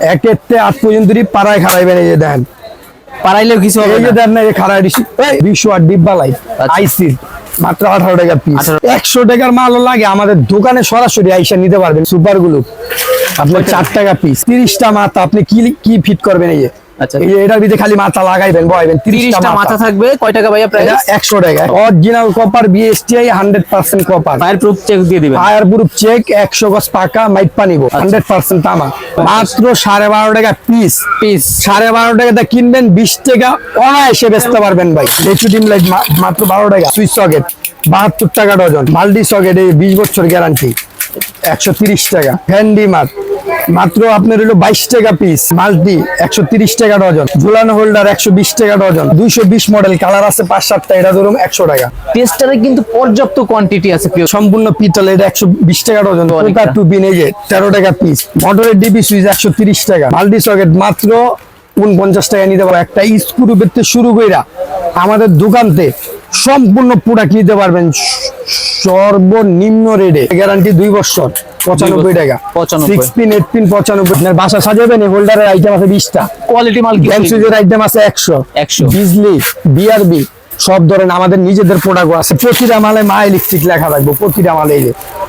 একেতে আট পর্যন্ত পাড়ায় খারাইবেন এই যে দেখেন। পাড়াইলেও কিছু হবে এই যে না। দেন না এই দিছি। বিশ ওয়াট ডিব্বা লাইট আইসির আইসি। মাত্র আঠারো টাকা। পিস একশো টাকার মাল লাগে আমাদের দোকানে সরাসরি আইসা নিতে পারবেন সুপারগুলো আপনার চার টাকা পিস তিরিশটা মাথা আপনি কি কি ফিট করবেন এই যে? আচ্ছা। এটার ভিতরে খালি মাথা লাগাইবেন বয়াবেন তিরিশটা তিরিশটা মাথা। থাকবে কয় টাকা ভাইয়া প্রাইস টাকা। Original copper BSTI hundred percent copper fireproof check দিয়ে দিবেন। ফায়ার প্রুফ চেক একশো গজ পাকা মাইট পানিব। হান্ড্রেড তামা। মাত্র সাড়ে বারো টাকা পিস পিস সাড়ে বারো টাকাতে কিনবেন বিশ টাকা অনায়াসে বেচতে পারবেন ভাই। লেচু ডিম লাইট মাত্র বারো টাকা সুইচ সকেট বাহাত্তর টাকা ডজন। মাল্টি সকেট এই বিশ বছর গ্যারান্টি একশো তিরিশ টাকা। ফ্যান ডিমার মাত্র আপনার হলো বাইশ টাকা পিস মাল্টি একশো তিরিশ টাকা ডজন ঝুলানো হোল্ডার একশো বিশ টাকা ডজন দুইশো বিশ মডেল কালার আছে পাঁচ সাতটা এটা ধরুন একশো টাকা। টেস্টারে কিন্তু পর্যাপ্ত কোয়ান্টিটি আছে সম্পূর্ণ পিতল এটা একশো বিশ টাকা ডজন টু নেই যে তেরো টাকা পিস মোটরের ডিবি সুইচ একশো তিরিশ টাকা মাল্টি সকেট মাত্র উনপঞ্চাশ টাকা নিতে পারব একটা স্ক্রু বেরতে শুরু কইরা আমাদের দোকানতে সম্পূর্ণ প্রোডাক্ট কিনতে পারবেন। সর্বনিম্ন রেটে গ্যারান্টি দুই বছর পঁচানব্বই টাকা। 95 সিক্স পিন এইট পিন পঁচানব্বই। আপনার বাসা সাজাবেন হোল্ডারের আইটেম আছে বিশটা। কোয়ালিটি মাল সুইচের আইটেম আছে একশো। 100 বিজলি বিআরবি সব ধরেন আমাদের নিজেদের প্রোডাক্ট আছে। প্রতিটা মালে মা ইলেকট্রিক লেখা থাকব প্রতিটা মালে।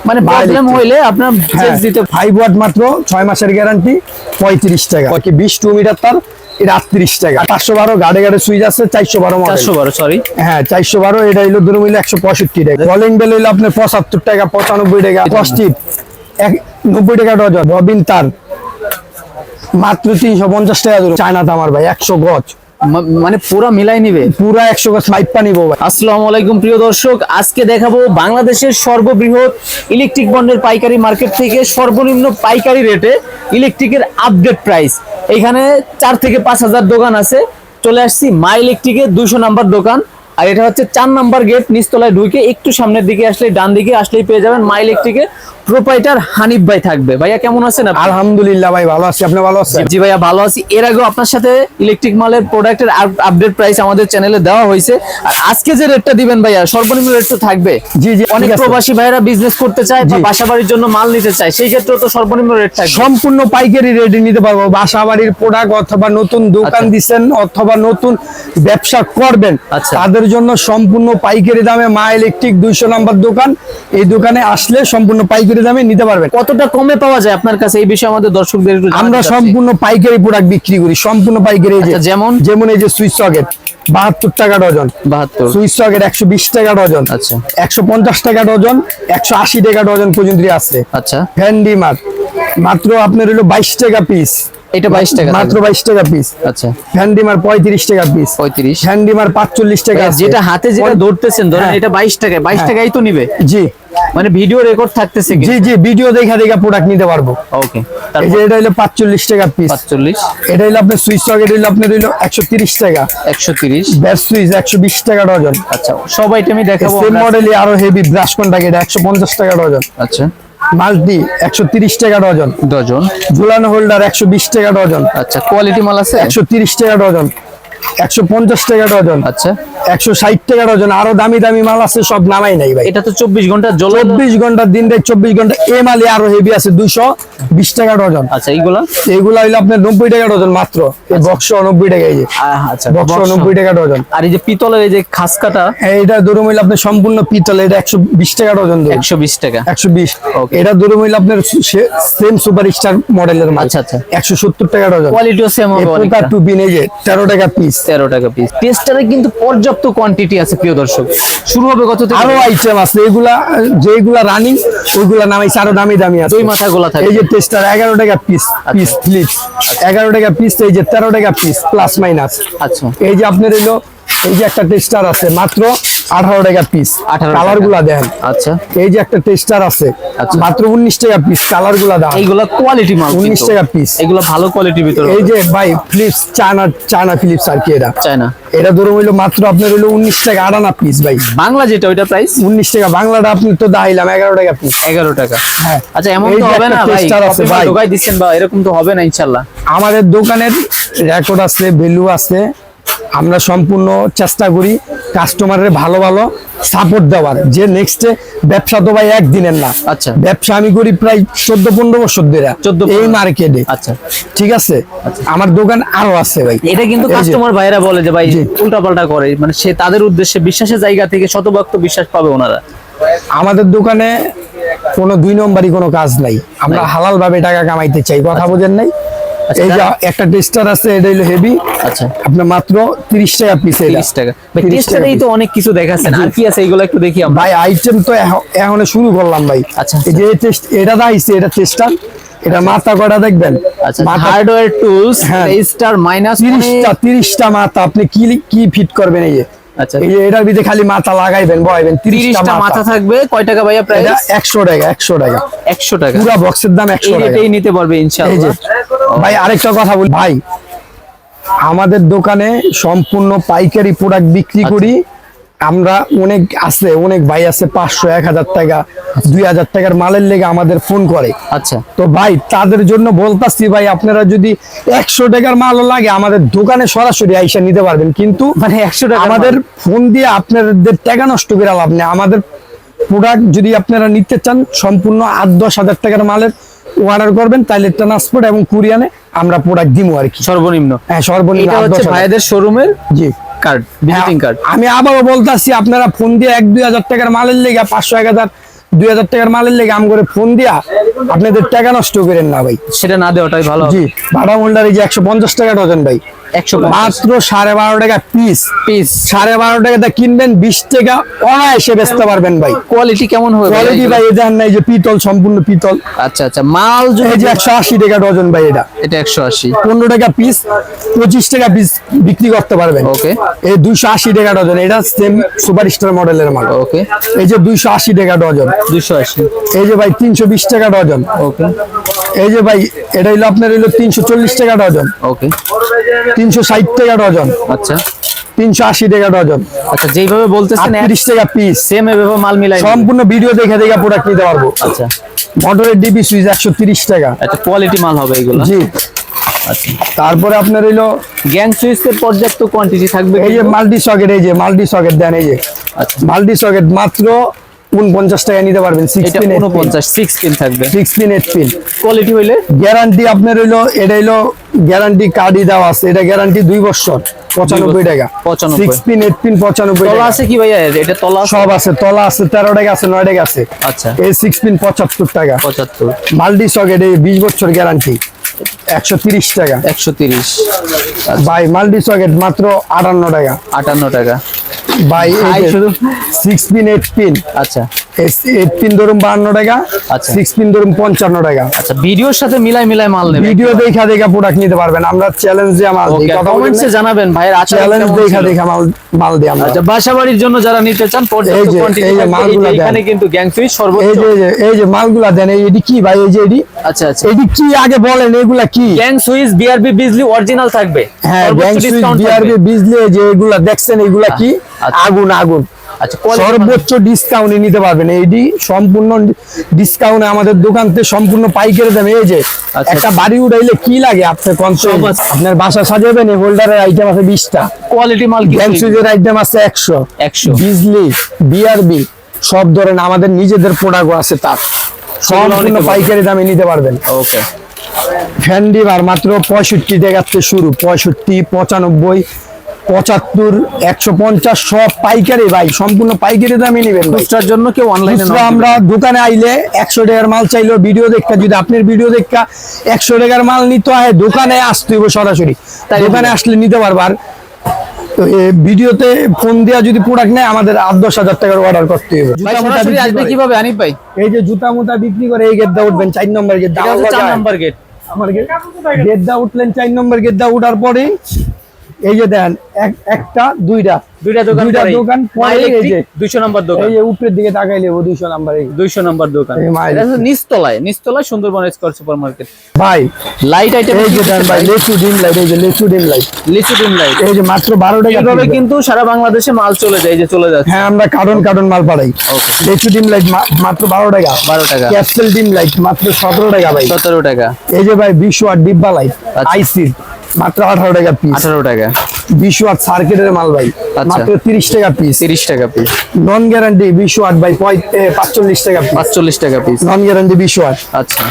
মানে প্রবলেম হইলে আপনার চেঞ্জ দিতে ফাইভ ওয়াট মাত্র ছয় মাসের গ্যারান্টি পঁয়ত্রিশ টাকা। কি বিশ টু মিটার তার এটা আটত্রিশ টাকা। পাঁচশো বারো গাড়ে গাড়ে সুইচ আছে চারশো বারো মডেল চারশো বারো সরি হ্যাঁ চারশো বারো এটা হইল ধরুন একশো পঁয়ষট্টি টাকা। কলিং বেল হইল আপনার পঁচাত্তর টাকা পঁচানব্বই টাকা প্লাস্টিক এক নব্বই টাকা ডজন রবিন তার। মাত্র তিনশো পঞ্চাশ টাকা ধরুন। চায়না তামার ভাই একশো গজ। মানে পুরো মিলাই নিবে। পুরা একশো গজ পাইপ ভাই। আসসালামু আলাইকুম প্রিয় দর্শক। আজকে দেখাবো বাংলাদেশের সর্ববৃহৎ ইলেকট্রিক বন্ডের পাইকারি মার্কেট থেকে সর্বনিম্ন পাইকারি রেটে ইলেকট্রিকের আপডেট প্রাইস এখানে চার থেকে পাঁচ হাজার দোকান আছে। চলে আসছি মা ইলেকট্রিকের দুশো নাম্বার দোকান। আর এটা হচ্ছে চার নাম্বার গেট নিচতলায় ঢুকে একটু সামনের দিকে আসলে ডান দিকে আসলেই পেয়ে যাবেন মা ইলেকট্রিকের প্রোপাইটার হানিফ ভাই থাকবে। ভাইয়া কেমন আছেন? আলহামদুলিল্লাহ ভাই ভালো আছি। আপনি ভালো আছেন? জি ভাইয়া ভালো আছি। এর আগেও আপনার সাথে ইলেকট্রিক মালের প্রোডাক্টের আপডেট প্রাইস আমাদের চ্যানেলে দেওয়া হয়েছে। আর আজকে যে রেটটা দিবেন ভাইয়া সর্বনিম্ন রেট তো থাকবে। জি, জি, অনেক প্রবাসী ভাইরা বিজনেস করতে চায় বা জি। বাসা বাড়ির জন্য মাল নিতে চায় সেই ক্ষেত্রে তো সর্বনিম্ন রেট থাকবে। সম্পূর্ণ পাইকারি রেটে নিতে পারব। বাসা বাড়ির প্রোডাক্ট অথবা নতুন দোকান আচ্ছা। দিচ্ছেন অথবা নতুন ব্যবসা করবেন আচ্ছা। তাদের জন্য সম্পূর্ণ পাইকারি দামে মা ইলেকট্রিক দুইশো নাম্বার দোকান। এই দোকানে আসলে সম্পূর্ণ পাইকারি দামে নিতে পারবেন। কতটা কমে পাওয়া যায় আপনার কাছে? এই বিষয়ে আমাদের দর্শকদের একটু আমরা সম্পূর্ণ পাইকারি প্রোডাক্ট বিক্রি করি। সম্পূর্ণ পাইকারি আচ্ছা, যেমন? যেমন এই যে সুইচ সকেট বাহাত্তর টাকা ডজন। বাহাত্তর। সুইচ সকেট একশো বিশ টাকা ডজন। আচ্ছা। একশো পঞ্চাশ টাকা ডজন একশো আশি টাকা ডজন পর্যন্ত আছে আচ্ছা। ফ্যান ডিমার মাত্র আপনার হলো বাইশ টাকা পিস এটা বাইশ টাকা মাত্র বাইশ টাকা পিস আচ্ছা। ফ্যান্ডিমার পঁয়ত্রিশ টাকা পিস পঁয়ত্রিশ। ফ্যান ডিমার পাঁচচল্লিশ টাকা যেটা হাতে যেটা ধরতেছেন ধরেন হ্যাঁ। এটা বাইশ টাকায় বাইশ হ্যাঁ। টাকাই তো নিবে। জি। মানে ভিডিও রেকর্ড থাকতেছে জি জি ভিডিও দেখা দেখা প্রোডাক্ট নিতে পারব। ওকে এই যে এটা হলো পাঁচচল্লিশ টাকা পিস পাঁচচল্লিশ। এটা হলো আপনার সুইচ সকেট হলো আপনার হলো একশো তিরিশ টাকা। একশো তিরিশ। ব্যাস সুইচ একশো বিশ টাকা ডজন। আচ্ছা সব আইটেমই দেখাবো সেম। মডেলই আরও হেভি ব্রাশ কন্টাক্ট এটা একশো পঞ্চাশ টাকা ডজন। আচ্ছা। মাল্টি একশো তিরিশ টাকা ডজন। ডজন। ঝুলানো হোল্ডার একশো বিশ টাকা ডজন। আচ্ছা কোয়ালিটি মাল আছে? একশো তিরিশ টাকা ডজন। একশো পঞ্চাশ টাকা ডজন। আচ্ছা। একশো ষাট টাকা ডজন আরও দামি দামি মাল আছে সব নামাই নাই ভাই। এটা তো চব্বিশ ঘণ্টা চব্বিশ ঘণ্টা দিন রাত চব্বিশ ঘণ্টা। এ মালে আরও হেভি আছে দুইশো বিশ টাকা ডজন আচ্ছা এইগুলা? এইগুলা হইল আপনার নব্বই টাকা ডজন মাত্র। এই নব্বই টাকা এই যে। আচ্ছা বক্স নব্বই টাকা ডজন আর এই যে পিতলের এই যে খাসকাটা? ধরুন হইল আপনার সম্পূর্ণ পিতল এটা একশো বিশ টাকা ডজন একশো বিশ টাকা। একশো বিশ। এটা ধরুন হইল আপনার সেম সুপার স্টার মডেলের আচ্ছা, আচ্ছা। একশো সত্তর টাকা ডজন কোয়ালিটিও সেম হবে টু পিন এই যে তেরো টাকা পিস তেরো টাকা পিস টেস্টারে কিন্তু পর্যাপ্ত কোয়ান্টিটি আছে প্রিয় দর্শক। শুরু হবে কত থেকে? আরও আইটেম আছে এগুলা যেগুলা রানিং ওইগুলা নামাইছে আরও দামি দামি আছে। দুই মাথাগুলা থাকে। এই যে টেস্টার এগারো টাকা পিস পিস ফ্লিপ এগারো টাকা পিস এই যে তেরো টাকা পিস প্লাস মাইনাস আচ্ছা। এই যে আপনার এলো এই যে একটা টেস্টার আছে মাত্র আঠারো টাকা পিস 18 টাকা। কালারগুলা দেন আচ্ছা। এই যে একটা টেস্টার আছে আচ্ছা। মাত্র উনিশ টাকা পিস কালারগুলা এইগুলা কোয়ালিটি মাল উনিশ। টাকা পিস এগুলা ভালো কোয়ালিটির ভিতরে এই যে ভাই ফ্লিপস চায়না চায়না ফিলিপস আর কি এটা। চায় না এটা ধরুন হইল মাত্র আপনার হইল উনিশ টাকা আটানা পিস ভাই। বাংলা যেটা ওইটা প্রাইস উনিশ টাকা। বাংলাটা আপনি তো দাইলাম এগারো টাকা পিস এগারো টাকা। হ্যাঁ। আচ্ছা এমন তো হবে না ভাই। ঢোকাই দিচ্ছেন বা এরকম তো হবে না ইনশাল্লাহ। আমাদের দোকানের রেকর্ড আছে ভ্যালু আছে। আমরা সম্পূর্ণ চেষ্টা করি কাস্টমারের ভালো ভালো সাপোর্ট দেওয়ার। যে নেক্সটে ব্যবসা তো ভাই একদিনের না। আচ্ছা। ব্যবসা আমি করি প্রায় চোদ্দ পনেরো বছর ধরে 14 এই মার্কেটে আচ্ছা। ঠিক আছে? আমার দোকান আরও আছে ভাই। এটা কিন্তু কাস্টমার ভাইরা বলে যে ভাই। উল্টাপাল্টা করে। মানে সে তাদের উদ্দেশ্যে বিশ্বাসের জায়গা থেকে শতভক্ত বিশ্বাস পাবে ওনারা। আমাদের দোকানে কোনো দুই নম্বরই কোনো কাজ নাই। আমরা হালাল ভাবে টাকা কামাইতে চাই। কথা বোঝেন নাই? আচ্ছা, এই যে একটা টেস্টার আছে এটা হলো হেভি আচ্ছা। আপনার মাত্র তিরিশ টাকা পিস এটা। তিরিশ টাকা। ভাই 30 তো অনেক কিছু দেখাচ্ছেন। আর কি আছে এগুলো একটু দেখি আমরা? ভাই আইটেম তো এখ- এখনও শুরু করলাম ভাই। আচ্ছা, এই যে টেস্ট এটা দাইছে এটা টেস্টার এটা মাথা কটা দেখবেন? আচ্ছা হার্ডওয়্যার টুলস হ্যাঁ। স্টার মাইনাস তিরিশটা তিরিশটা মাথা আপনি কি কি ফিট করবেন এই যে? আচ্ছা। এটার ভিতরে খালি মাথা লাগাইবেন বয়াবেন মাথা। থাকবে। কয় টাকা ভাইয়া প্রাইস টাকা একশো টাকা। একশো টাকা। পুরা বক্সের দাম টাকা। নিতে পারবে ইনশাআল্লাহ। ভাই আরেকটা কথা বলি। ভাই আমাদের দোকানে সম্পূর্ণ পাইকারি প্রোডাক্ট বিক্রি আচ্ছা। করি। আমরা অনেক আছে অনেক ভাই আছে পাঁচশো এক হাজার টাকা দুই হাজার টাকার মালের লেগে আমাদের ফোন করে। আচ্ছা। তো ভাই তাদের জন্য বলতাছি ভাই আপনারা যদি একশো টাকার মালও লাগে আমাদের দোকানে সরাসরি আইসা নিতে পারবেন। কিন্তু মানে একশো টাকা আমাদের ফোন দিয়ে আপনাদের টাকা নষ্ট করে লাভ নেই। আমাদের প্রোডাক্ট যদি আপনারা নিতে চান সম্পূর্ণ আট দশ হাজার টাকার মালের অর্ডার করবেন তাহলে ট্রান্সপোর্ট এবং কুরিয়ানে আমরা প্রোডাক্ট দিব আর কি। সর্বনিম্ন। হ্যাঁ সর্বনিম্ন। ভাইদের শোরুমের জি। কার্ড ভিজিটিং কার্ড আমি আবারও বলতাছি আপনারা ফোন দিয়ে এক দুই হাজার টাকার মালের লেগে পাঁচশো এক হাজার দুই হাজার টাকার মালের লেগে আম করে ফোন দিয়া আপনাদের টাকা নষ্ট করেন না ভাই। সেটা না দেওয়াটাই ভালো জি ভাড়া মোল্ডার এই যে একশো পঞ্চাশ টাকা ডজন ভাই। মাত্র সাড়ে বারো টাকা পিস পিস সাড়ে বারো টাকাতে কিনবেন বিশ টাকা অনায়াসে বেচতে পারবেন ভাই। কোয়ালিটি কেমন হবে কোয়ালিটি? ভাই এটা নাই যে পিতল সম্পূর্ণ পিতল। আচ্ছা আচ্ছা মাল এই যে একশো আশি টাকা ডজন ভাই এটা। এটা একশো আশি। পনেরো টাকা পিস পঁচিশ টাকা পিস বিক্রি করতে পারবেন। Okay. এই দুইশো আশি টাকা ডজন এটা সেম সুপার স্টার মডেলের মাল। ওকে এই যে দুইশো আশি টাকা ডজন। দুশো আশি। এই যে ভাই তিনশো বিশ টাকা ডজন। ওকে এই যে ভাই এটা হইল আপনার হইল তিনশো চল্লিশ টাকা ডজন। ওকে তিনশো ষাট টাকা ডজন। আচ্ছা। তিনশো আশি টাকা ডজন। আচ্ছা যেইভাবে বলতেছেন আটত্রিশ টাকা পিস সেম এভাবে মাল মিলাই সম্পূর্ণ ভিডিও দেখে দেখে প্রোডাক্ট নিতে পারব। আচ্ছা। মোটরের ডিবি সুইচ একশো তিরিশ টাকা। একটা কোয়ালিটি মাল হবে এগুলো। জি। আচ্ছা। তারপরে আপনার হইল গ্যাং সুইচের পর্যাপ্ত কোয়ান্টিটি থাকবে এই যে। মাল্টি সকেট এই যে মাল্টি সকেট দেন এই যে। আচ্ছা। মাল্টি সকেট মাত্র উনপঞ্চাশ টাকা নিতে পারবেন পিন পিন থাকবে। পিন পিন কোয়ালিটি হইলে? গ্যারান্টি আপনার হইল এটা হইল গ্যারান্টি কার্ডই দেওয়া আছে। এটা গ্যারান্টি দুই বছর পঁচানব্বই টাকা। 95 সিক্স পিন এইট পিন পঁচানব্বই তলা আছে কি ভাইয়া? এটা তলা সব আছে তলা আছে তেরো টাকা আছে নয় টাকা আছে। আচ্ছা। এই সিক্স পিন পঁচাত্তর টাকা। পঁচাত্তর। মাল্টি সকেট এই বিশ বছর গ্যারান্টি একশো তিরিশ টাকা। একশো তিরিশ। বাই মাল্টি সকেট মাত্র আটান্ন টাকা। আটান্ন টাকা। বাই ভাই, শুধু- সিক্স পিন এইট পিন আচ্ছা। এইট পিন ধরুন বাহান্ন টাকা আচ্ছা। সিক্স পিন ধরুন পঞ্চান্ন টাকা। আচ্ছা ভিডিওর সাথে মিলাই মিলাই মাল ভিডিও দেখা দেখা প্রোডাক্ট নিতে পারবেন আমরা চ্যালেঞ্জ দিয়ে মাল দিই। কমেন্টসে জানাবেন ভাইয়ের আচার চ্যালেঞ্জ দেখা দেখা মাল মাল দিই আমরা। আচ্ছা জন্য যারা নিতে চান পর্যাপ্ত। মালগুলা এখানে। কিন্তু গ্যাং সুইচ সর্বোচ্চ। এই যে এই যে এই দেন কি ভাই এই যে এডি আচ্ছা আচ্ছা। এডি কি আগে বলেন এগুলা কি? Gang switch BRB Bijli original থাকবে। হ্যাঁ সর্বোচ্চ সুইচ বিআরবি বিজলি যে এগুলা দেখছেন এগুলা কি? আচ্ছা। আগুন আগুন। আচ্ছা সর্বোচ্চ ডিসকাউন্টে নিতে পারবেন। এইডি সম্পূর্ণ ডিসকাউন্টে আমাদের দোকান থেকে সম্পূর্ণ পাইকারি দামে। এই যে আচ্ছা। একটা বাড়ি উঠাইলে কি লাগে আপনার আছে। আপনার বাসা সাজাবেন এই হোল্ডারের আইটেম আছে বিশটা। কোয়ালিটি মাল কি? ব্যাংক আইটেম আছে একশো। একশো। বিজলি বিআরবি সব ধরেন আমাদের নিজেদের প্রোডাক্ট আছে তার। সম্পূর্ণ পাইকারি দামে নিতে পারবেন। ওকে। ফ্যান ডিবার মাত্র পঁয়ষট্টি থেকে শুরু পঁয়ষট্টি পঁচানব্বই পঁচাত্তর একশো পঞ্চাশ সব পাইকারি ভাই সম্পূর্ণ পাইকারি দামে নেবেন খুচরার জন্য কেউ অনলাইনে আমরা দোকানে আইলে একশো টাকার মাল চাইলেও ভিডিও দেখা যদি আপনার ভিডিও দেখা একশো টাকার মাল নিতে হয় দোকানে আসতে হবে সরাসরি। তাই দোকানে আসলে নিতে পারবার ভিডিওতে ফোন দেওয়া যদি প্রোডাক্ট নেয় আমাদের আট দশ হাজার টাকার অর্ডার করতে হবে। কীভাবে আনিফ ভাই? এই যে জুতা মোতা বিক্রি করে এই গেট দা উঠবেন চার নম্বর গেট চার নাম্বার গেট। আমার গেট দা উঠলেন চার নম্বর গেট দা উঠার পরে এই যে দেন একটা দুইটা। দুইটা দোকান দুইটা দোকান পরে এই যে 200 নম্বর দোকান। এই যে উপরের দিকে তাকাইলে ও দুইশো নাম্বার এই 200 নম্বর দোকান। এটা হচ্ছে নিচতলায়। নিচতলায় সুন্দরবন স্কয়ার সুপারমার্কেট। ভাই লাইট আইটেম এই যে দেন ভাই লেচু ডিম লাইট এই যে লেচু ডিম লাইট লিচু ডিম লাইট এই যে মাত্র বারো টাকা এইভাবে কিন্তু সারা বাংলাদেশে মাল চলে যায় এই যে চলে যাচ্ছে। হ্যাঁ আমরা কার্টন কার্টন মাল পাঠাই। ওকে লেচু ডিম লাইট মাত্র বারো টাকা। 12 টাকা। ক্যাপসুল ডিম লাইট মাত্র সতেরো টাকা ভাই। 17 টাকা। এই যে ভাই বিশ ওয়াট ডিব্বা লাইট আচ্ছা। মাত্র আঠারো টাকা পিস 18 টাকা। বিশ ওয়াট সার্কিটের মাল ভাই আচ্ছা। মাত্র তিরিশ টাকা পিস তিরিশ টাকা পিস নন গ্যারান্টি বিশ ওয়াট ভাই পঁয়- এ, পাঁচচল্লিশ টাকা পিস পাঁচচল্লিশ টাকা পিস নন গ্যারান্টি বিশ ওয়াট আচ্ছা।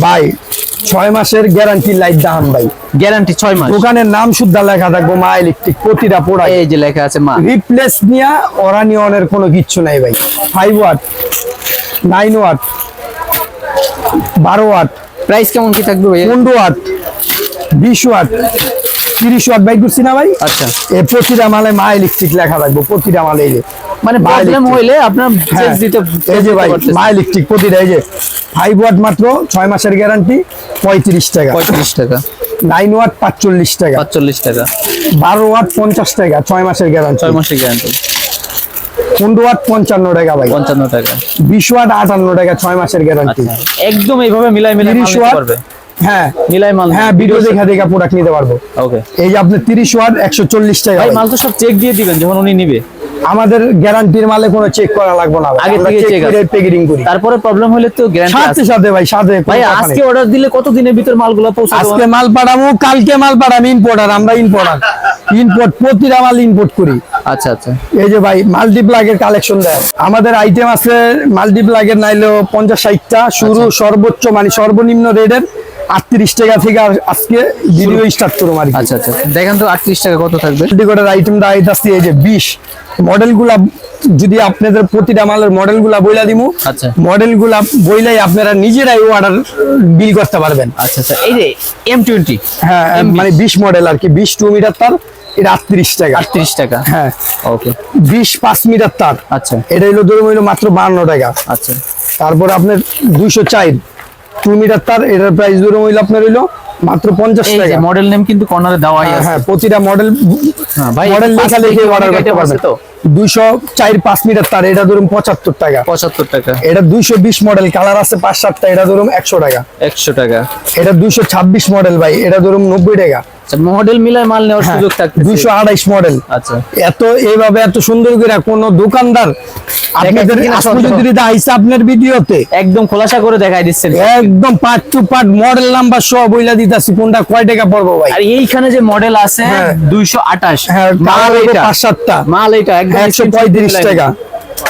ভাই ছয় মাসের গ্যারান্টি লাইট দাম ভাই। গ্যারান্টি ছয় মাস। দোকানের নাম শুদ্ধ লেখা থাকব মা ইলেকট্রিক প্রতিটা পোড়াই এই যে লেখা আছে মা। রিপ্লেস নিয়া অরানিয়নের কোনো কিচ্ছু নাই ভাই। ফাইভ ওয়াট নাইন ওয়াট বারো ওয়াট প্রাইস কেমন কি থাকবে ভাই পনেরো ওয়াট বিশ ওয়াট। তিরিশ ওয়াট বাইক করছি না ভাই? আচ্ছা। এ প্রতিটা মালে মা ইলেকট্রিক লেখা থাকব প্রতিটা মালে মানে প্রবলেম হইলে আপনার হ্যাঁ, দিতে এই যে ভাই মা ইলেকট্রিক প্রতিটা এই যে ফাইভ ওয়াট মাত্র ছয় মাসের গ্যারান্টি পঁয়ত্রিশ টাকা। পঁয়ত্রিশ টাকা। নাইন ওয়াট পাঁচচল্লিশ টাকা। পাঁচচল্লিশ টাকা। বারো ওয়াট পঞ্চাশ টাকা ছয় মাসের গ্যারান্টি ছয় মাসের গ্যারান্টি পনেরো ওয়াট পঞ্চান্ন টাকা ভাই। পঞ্চান্ন টাকা। বিশ ওয়াট আটান্ন টাকা ছয় মাসের গ্যারান্টি আচ্ছা। একদম এইভাবে মিলাই মিলাই মাল তিরিশ ওয়াট হ্যাঁ মিলাই মাল হ্যাঁ ভিডিও দেখা দেখা প্রোডাক্ট নিতে পারব। ওকে এই যে আপনি ওয়াট টাকা ভাই। মাল তো সব চেক দিয়ে দিবেন যখন উনি নিবে। আমাদের গ্যারান্টির মালে কোনো চেক করা লাগবে না। আগে থেকে check আছে। প্যাকেটিং করি। তারপরে প্রবলেম হলে তো গ্যারান্টি সাথে সাথে ভাই সাথে ভাই আজকে অর্ডার দিলে কত দিনের ভিতর মালগুলো আজকে মাল পাঠাবো কালকে মাল পাঠাবো ইম্পোর্টার আমরা ইম্পোর্টার ইম্পোর্ট প্রতিটা মাল ইম্পোর্ট করি। আচ্ছা আচ্ছা। এই যে ভাই মাল্টিপ্লাগের কালেকশন দেয় আমাদের আইটেম আছে মাল্টিপ্লাগের নাইলো পঞ্চাশ ষাটটা। শুরু আচ্ছা। সর্বোচ্চ মানে সর্বনিম্ন রেটের আটত্রিশ টাকা থেকে আজকে ভিডিও স্টার্ট করুম আর আচ্ছা আচ্ছা। দেখেন তো আটত্রিশ টাকা কত থাকবে? মাল্টিকোডের আইটেমটা আইতাছি এই যে বিশ। মডেলগুলা যদি আপনাদের প্রতিটা মালের মডেলগুলা বইলা দিমু আচ্ছা। মডেলগুলা বইলাই আপনারা নিজেরাই অর্ডার বিল করতে পারবেন। আচ্ছা আচ্ছা। এই যে এম টোয়েন্টি হ্যাঁ মানে বিশ। মডেল আর কি বিশ টু মিটার তার এটা আটত্রিশ টাকা। আটত্রিশ টাকা? হ্যাঁ। ওকে বিশ পাঁচ মিটার তার। আচ্ছা। এটা হইল ধরুন হইল মাত্র বান্ন টাকা। আচ্ছা। তারপর আপনার দুইশো চার। টু মিটার তার এটার প্রাইস ধরে হইল আপনার হইল মাত্র পঞ্চাশ টাকা। মডেল নেম কিন্তু কর্নারে দেওয়া হ্যাঁ আছে। হ্যাঁ প্রতিটা মডেল হ্যাঁ, ভাই, মডেল লেখা লিখে অর্ডার করতে পারবেন। তো? দুইশো চার পাঁচ মিটার তার এটা ধরুন পঁচাত্তর টাকা। পঁচাত্তর টাকা। এটা দুইশো বিশ মডেল কালার আছে পাঁচ সাতটা এটা ধরুন একশো টাকা। একশো টাকা। এটা দুইশো ছাব্বিশ মডেল ভাই এটা ধরুন নব্বই টাকা। আচ্ছা মডেল মিলাই মাল নেওয়ার সুযোগ থাকতে দুইশো আড়াইশ মডেল আচ্ছা। এত এইভাবে এত সুন্দর করে কোন দোকানদার আপনাদের আজ পর্যন্ত যদি আইসে আপনার ভিডিওতে। একদম খোলাসা করে দেখাই দিচ্ছেন। একদম part two part model number বইলা দিতাছি কোনটা কয় টাকা পড়ব ভাই? আর এইখানে যে মডেল আছে হ্যাঁ। দুইশো আঠাশ। হ্যাঁ মাল এটা পাঁচ সাতটা মাল এটা একদম একশো পঁয়ত্রিশ টাকা।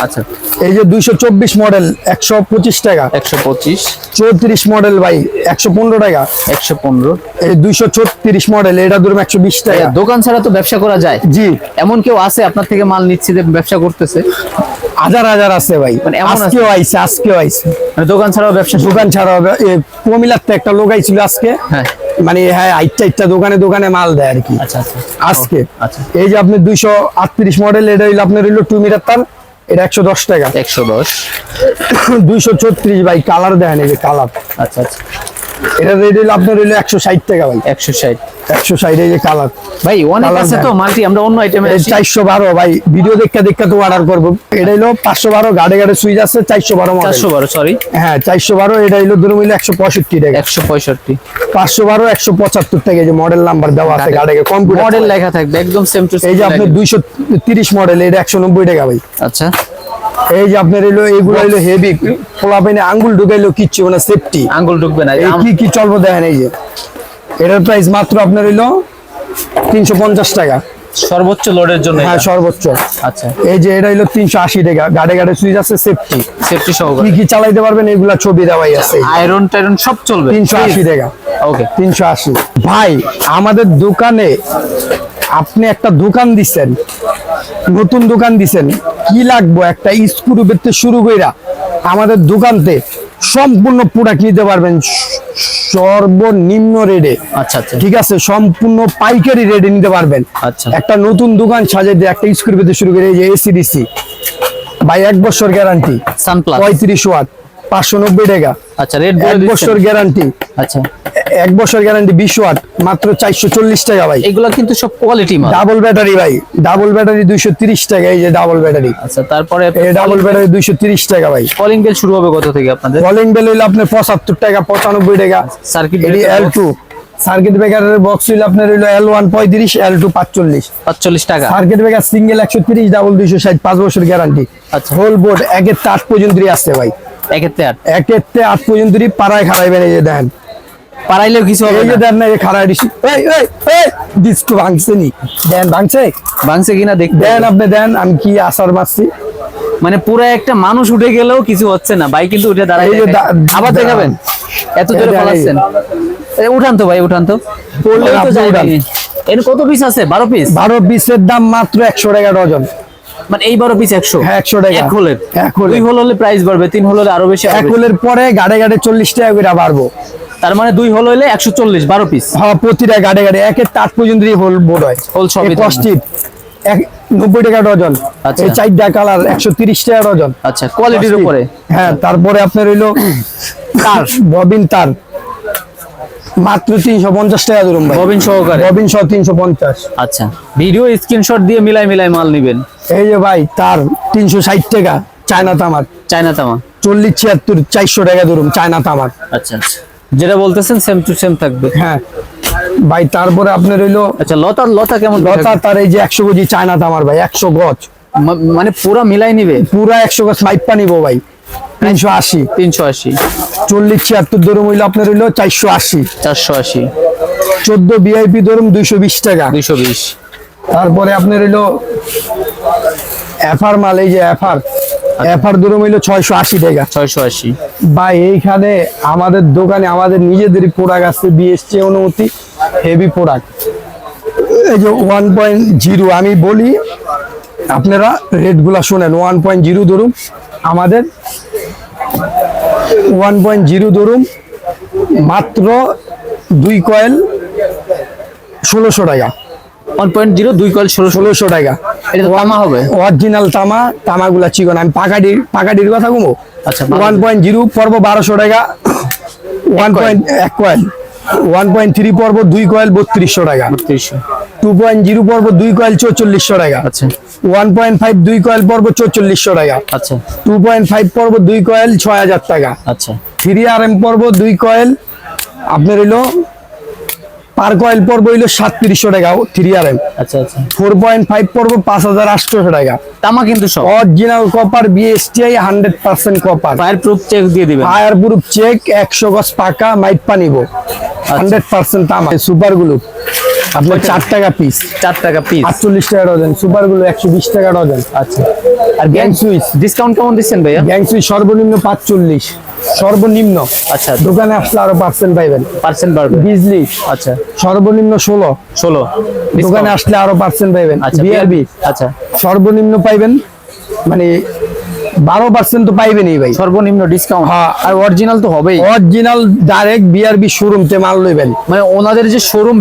আচ্ছা এই যে দুইশো চব্বিশ মডেল একশো পঁচিশ টাকা। একশো পঁচিশ। চৌত্রিশ মডেল ভাই একশো পনেরো টাকা। একশো পনেরো। এই দুইশো ছত্রিশ মডেল এটা ধরুন একশো বিশ টাকা। দোকান ছাড়া তো ব্যবসা করা যায়। জি। এমন কেউ আছে আপনার থেকে মাল নিচ্ছে যে ব্যবসা করতেছে? হাজার হাজার আছে ভাই। মানে? আজকেও আইছে আজকেও আইছে। মানে দোকান ছাড়াও ব্যবসা দোকান ছাড়া হবে এ, কুমিল্লাতে একটা লোক আইছিল আজকে। হ্যাঁ। মানে হ্যাঁ আইটা আইটা দোকানে দোকানে মাল দেয় আর কি। আচ্ছা আচ্ছা। আজকে। আচ্ছা। এই যে আপনি দুইশো আটত্রিশ মডেল এটা হইল আপনার হইল টু মিটার তার এটা একশো দশ টাকা। একশো দশ। দুইশো ছত্রিশ ভাই কালার দেখেন এই যে কালার আচ্ছা আচ্ছা। এটা রেট আপনার হইল একশো ষাট টাকা ভাই। একশো ষাট। একশো ষাট এই যে কালার ভাই অনেক আছে তো মাল্টি আমরা অন্য আইটেমে চারশো বারো ভাই ভিডিও দেখা দেখা তো অর্ডার করব। এটা হইল পাঁচশো বারো গাড়ে গাড়ে সুইচ আছে চারশো বারো চারশো বারো সরি হ্যাঁ চারশো বারো এটা হইল ধরুন হইল একশো পঁয়ষট্টি টাকা। একশো পঁয়ষট্টি। পাঁচশো বারো একশো পঁচাত্তর টাকা এই যে মডেল নাম্বার দেওয়া আছে গাড়ে কম্পিউটার মডেল লেখা থাকবে একদম সেম টু এই যে আপনার দুইশো তিরিশ মডেল এটা একশো নব্বই টাকা ভাই। আচ্ছা। এই যে আপনার এলো এগুলো হইল হেভি পোলা পাইনে আঙ্গুল ঢুকাইলো কিচ্ছু মানে সেফটি আঙ্গুল ঢুকবে না এই কি কি চলবো দেখেন এই যে। এটার প্রাইস মাত্র আপনার হইল তিনশো পঞ্চাশ টাকা। সর্বোচ্চ লোডের জন্য হ্যাঁ সর্বোচ্চ। আচ্ছা। এই যে এটা তিনশো আশি টাকা। গাড়ে গাড়ে সুইচ আছে সেফটি সেফটি কি সহকারে। কি চালাইতে পারবেন এগুলা ছবি দেওয়াই আছে। আয়রন টায়রন সব চলবে? তিনশো আশি টাকা। ওকে তিনশো আশি। ভাই আমাদের দোকানে আপনি একটা দোকান দিচ্ছেন নতুন দোকান দিছেন কি লাগবো একটা স্ক্রু বেরতে শুরু কইরা আমাদের দোকানতে সম্পূর্ণ প্রোডাক্ট নিতে পারবেন। সর্বনিম্ন রেডে আচ্ছা আচ্ছা। ঠিক আছে? সম্পূর্ণ পাইকারি রেডে নিতে পারবেন। আচ্ছা। একটা নতুন দোকান সাজিয়ে দিয়ে একটা স্কুল পেতে শুরু করে এই যে এসিডিসি ভাই এক বছর গ্যারান্টি সানপ্লাস পঁয়ত্রিশ ওয়াট পাঁচশো নব্বই টাকা। আচ্ছা রেড এক বছর গ্যারান্টি আচ্ছা। এক বছর গ্যারান্টি বিশ ওয়াট মাত্র চারশো চল্লিশ টাকা ভাই। এগুলা কিন্তু সব কোয়ালিটি ডাবল ব্যাটারি ভাই ডাবল ব্যাটারি দুইশো তিরিশ টাকা এই যে ডাবল ব্যাটারি আচ্ছা তারপরে ডাবল ব্যাটারি দুইশো তিরিশ টাকা ভাই। কলিং বেল শুরু হবে কত থেকে আপনাদের? কলিং বেল হইলে আপনার পঁচাত্তর টাকা পঁচানব্বই টাকা। সার্কিট এল টু সার্কিট ব্রেকারের বক্স হইলে আপনার হইল এল ওয়ান পঁয়ত্রিশ এল টু পাঁচচল্লিশ। পাঁচচল্লিশ টাকা। সার্কিট ব্রেকার সিঙ্গেল একশো তিরিশ ডাবল দুইশো ষাট পাঁচ বছর গ্যারান্টি আচ্ছা। হোল বোর্ড একের তে আট পর্যন্তই আসছে ভাই। একের আট। একের আট পর্যন্তই পাড়ায় খারাইবেন এই যে দেখেন। পারাইলেও কিছু হবে এই যে দেন না এই খারাপ দিছি। এই এই এই ডিস্কো ভাঙছে নি। দেন ভাঙছে? ভাঙছে কিনা দেখতে দেন আপনি দেন আমি কি আসার মারছি? মানে পুরো একটা মানুষ উঠে গেলেও কিছু হচ্ছে না। ভাই কিন্তু উঠে দাঁড়াই এই যে আবার দেখাবেন? এত জোরে এই- পালাচ্ছেন। উঠান তো ভাই উঠান তো। এর কত পিস আছে? বারো পিস বারো পিসের দাম মাত্র একশো টাকা ডজন। মানে এই বারো পিস একশো? হ্যাঁ, 100 টাকা। এক হোলের? এক হোলের। দুই হোল হলে প্রাইস বাড়বে তিন হোল হলে আরও বেশি এক হোলের পরে গাড়ে গাড়ে চল্লিশ টাকা করে বাড়বো। তার মানে দুই হোল হলে একশো চল্লিশ বারো পিস হ্যাঁ প্রতিটা গাড়ে গাড়ে। একের তার পর্যন্ত হোল বোর্ড হয়। হোল সবই। কস্টিপ এক নব্বই টাকা ডজন। আচ্ছা। এই চারটা কালার একশো তিরিশ টাকা ডজন। আচ্ছা কোয়ালিটির উপরে। হ্যাঁ তারপরে আপনার হইল তার। ববিন তার। মাত্র তিনশো পঞ্চাশ টাকা ধরুন ভাই। ববিন সহকারে? ববিন সহ তিনশো পঞ্চাশ। আচ্ছা। ভিডিও স্ক্রিনশট দিয়ে মিলাই মিলাই মাল নিবেন। এই যে ভাই তার তিনশো ষাট টাকা চায়না চায়না তামা? চল্লিশ ছিয়াত্তর চারশো টাকা ধরুন চায়না আচ্ছা আচ্ছা। যেটা বলতেছেন সেম টু সেম থাকবে। হ্যাঁ। ভাই তারপরে আপনার হইল আচ্ছা লতা লতা কেমন লতা তার এই যে একশো কেজি চায়না তামার ভাই একশো গজ। মানে পুরা মিলাই নিবে? পুরা একশো গজ পাইপা নিবো ভাই। তিনশো আশি। তিনশো আশি। চল্লিশ ছিয়াত্তর ধরুন হইল আপনার হইল চারশো আশি। চারশো আশি। চোদ্দ বিআইপি ধরুন দুইশো বিশ টাকা। দুইশো বিশ। তারপরে আপনার হইল এফআর মাল এই যে এফআর। এফআর ধরুন হইল ছয়শো আশি টাকা। ছয়শো আশি। বা এইখানে আমাদের দোকানে আমাদের নিজেদেরই প্রোডাক্ট আছে বিএসটি অনুমতি হেভি প্রোডাক্ট এই যে ওয়ান পয়েন্ট জিরো আমি বলি আপনারা রেটগুলো শোনেন ওয়ান পয়েন্ট জিরো ধরুন আমাদের ওয়ান পয়েন্ট জিরো ধরুন মাত্র দুই কয়েল ষোলোশো টাকা। ওয়ান পয়েন্ট জিরো দুই কয়েল ষোলো ষোলো ষোলোশো টাকা। এটা তামা হবে? অরিজিনাল তামা তামাগুলা চিকন। আমি পাকাডির পাকাডির কথা কমো? আচ্ছা, ওয়ান পয়েন্ট জিরো পর্ব বারোশো টাকা। ওয়ান পয়েন্ট এক কয়েল ওয়ান পয়েন্ট থ্রি পর্ব দুই কয়েল বত্রিশশো টাকা। তিনশো টু পয়েন্ট জিরো পর্ব দুই কয়েল চৌচল্লিশশো টাকা। আচ্ছা। ওয়ান পয়েন্ট ফাইভ দুই কয়েল পর্ব চৌচল্লিশশো টাকা। আচ্ছা। টু পয়েন্ট ফাইভ পর্ব দুই কয়েল ছয় হাজার টাকা। আচ্ছা। থ্রি আর এম পর্ব দুই কয়েল আপনার হইল পার কয়েল পর্ব হইল সাতত্রিশশো টাকা থ্রি আর এম আচ্ছা আচ্ছা। ফোর পয়েন্ট ফাইভ পর্ব পাঁচ হাজার আটশোশো টাকা। তামা কিন্তু সব। Original copper BSTI hundred percent copper fireproof check দিয়ে দিবেন। ফায়ার প্রুফ চেক একশো গজ পাকা মাইট পানিব হান্ড্রেড পার্সেন্ট তামা। সুপারগুলো আপনার চার টাকা পিস চার টাকা পিস আটচল্লিশ টাকা ডজন সুপারগুলো একশো বিশ টাকা ডজন। আচ্ছা। আর গ্যাং সুইচ ডিসকাউন্ট কেমন দিচ্ছেন ভাইয়া? গ্যাং সুইচ সর্বনিম্ন পাঁচচল্লিশ। সর্বনিম্ন। আচ্ছা। দোকানে আসলে আরও পার্সেন্ট পাইবেন। পার্সেন্ট বাড়বে। বিজলি আচ্ছা। সর্বনিম্ন ষোলো। ষোলো। দোকানে আসলে আরও পার্সেন্ট পাইবেন। আচ্ছা বিআরবি আচ্ছা। সর্বনিম্ন পাইবেন। মানে বারো পার্সেন্ট তো পাইবেনই ভাই। সর্বনিম্ন ডিসকাউন্ট হ্যাঁ। আর অরিজিনাল তো হবেই। অরিজিনাল ডাইরেক্ট বিআরবি শোরুম তে মাল লইবেন মানে ওনাদের যে শোরুম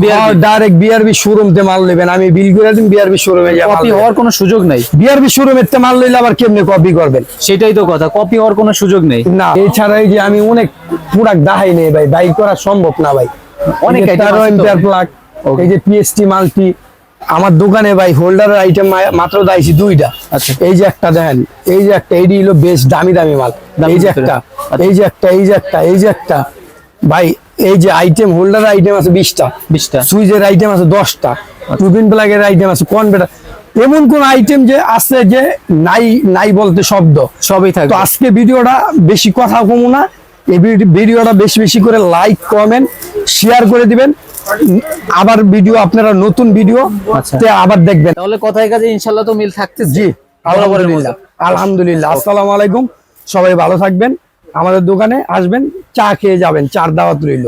ডাইরেক্ট বিআরবি শোরুম তে মাল লইবেন আমি বিল করে দিন বিআরবি শোরুমে যা কপি হওয়ার কোনো সুযোগ নেই। বিআরবি শোরুমের তে মাল লইলে আবার কেমনে কপি করবেন? সেটাই তো কথা কপি হওয়ার কোনো সুযোগ নেই। না এছাড়া এই যে আমি অনেক প্রোডাক্ট দাহাই নেই ভাই বাই করা সম্ভব না ভাই। অনেক প্লাগ. এই যে পিএসটি মাল্টি আমার দোকানে ভাই হোল্ডারের আইটেম মাত্র দাইছি দুইটা। আচ্ছা। এই যে একটা দেখেন এই যে একটা এইটি হলো বেশ দামি দামি মাল। এই যে একটা আচ্ছা। এই যে একটা এই যে একটা এই যে একটা। ভাই এই যে আইটেম হোল্ডারের আইটেম আছে বিশটা। বিশটা। সুইচের আইটেম আছে দশটা। টুপিন প্লাগের আইটেম আছে কনভেটার। এমন কোন আইটেম যে আছে যে নাই নাই বলতে শব্দ। সবই তো থাকবে। আজকে ভিডিওটা বেশি কথা কমু না। এই ভিডিওটা বেশি বেশি করে লাইক কমেন্ট শেয়ার করে দিবেন। আবার ভিডিও আপনারা নতুন ভিডিও আচ্ছা। আবার দেখবেন। তাহলে কথায় কাজে ইনশাল্লাহ তো মিল থাকতে জি আলহামদুলিল্লাহ। আলহামদুলিল্লাহ। আসসালামু আলাইকুম। সবাই ভালো থাকবেন। আমাদের দোকানে আসবেন চা খেয়ে যাবেন চার দাওয়াত রইল।